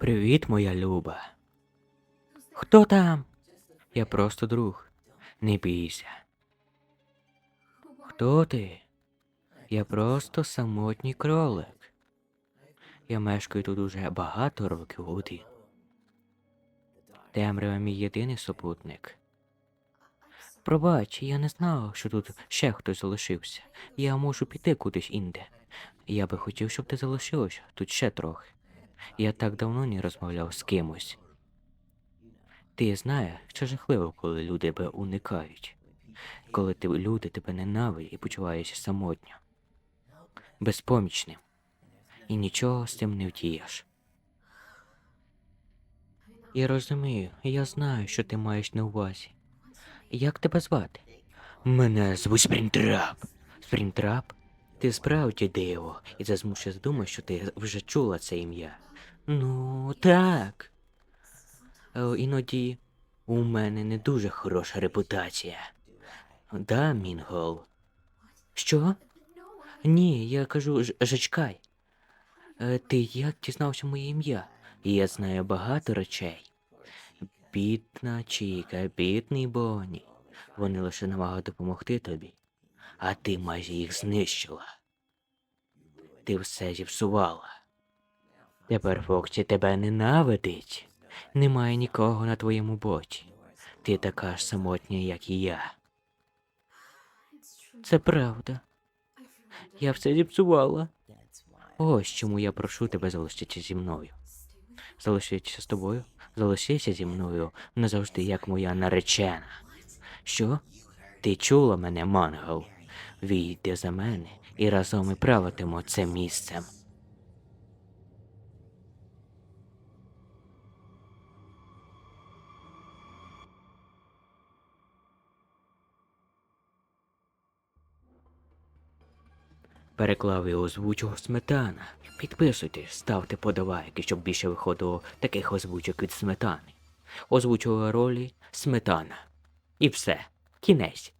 Привіт, моя Люба. Хто там? Я просто друг. Не бійся. Хто ти? Я просто самотній кролик. Я мешкаю тут уже багато років один. Темрява мій єдиний супутник. Пробач, я не знав, що тут ще хтось залишився. Я можу піти кудись інде. Я би хотів, щоб ти залишилася тут ще трохи. Я так давно не розмовляв з кимось. Ти знаєш, що жахливо, коли люди тебе уникають, коли ти, люди тебе ненавидять і почуваєшся самотньо, безпомічним, і нічого з цим не втієш. Я розумію, я знаю, що ти маєш на увазі. Як тебе звати? Мене звуть Спрінтрап. Спрінтрап? Ти справді диво, і це змушує думати, що ти вже чула це ім'я. Ну, так. Е, Іноді у мене не дуже хороша репутація. Да, Мінгол? Що? Ні, я кажу, жачкай. Е, Ти як дізнався моє ім'я? Я знаю багато речей. Бідна Чіка, бідний Бонні. Вони лише намагають допомогти тобі, а ти майже їх знищила. Ти все зіпсувала. Тепер Фоксі тебе ненавидить. Немає нікого на твоєму боці. Ти така ж самотня, як і я. Це правда. Я все зіпсувала. Ось чому я прошу тебе залишитися зі мною. Залишитися з тобою, залишися зі мною назавжди, як моя наречена. Що? Ти чула мене, Мангал? Війди за мене і разом ми правитимо це місцем. Переклав і озвучив сметана. Підписуйтесь, ставте подавайки, щоб більше виходило таких озвучок від сметани. Озвучувала ролі сметана. І все. Кінець.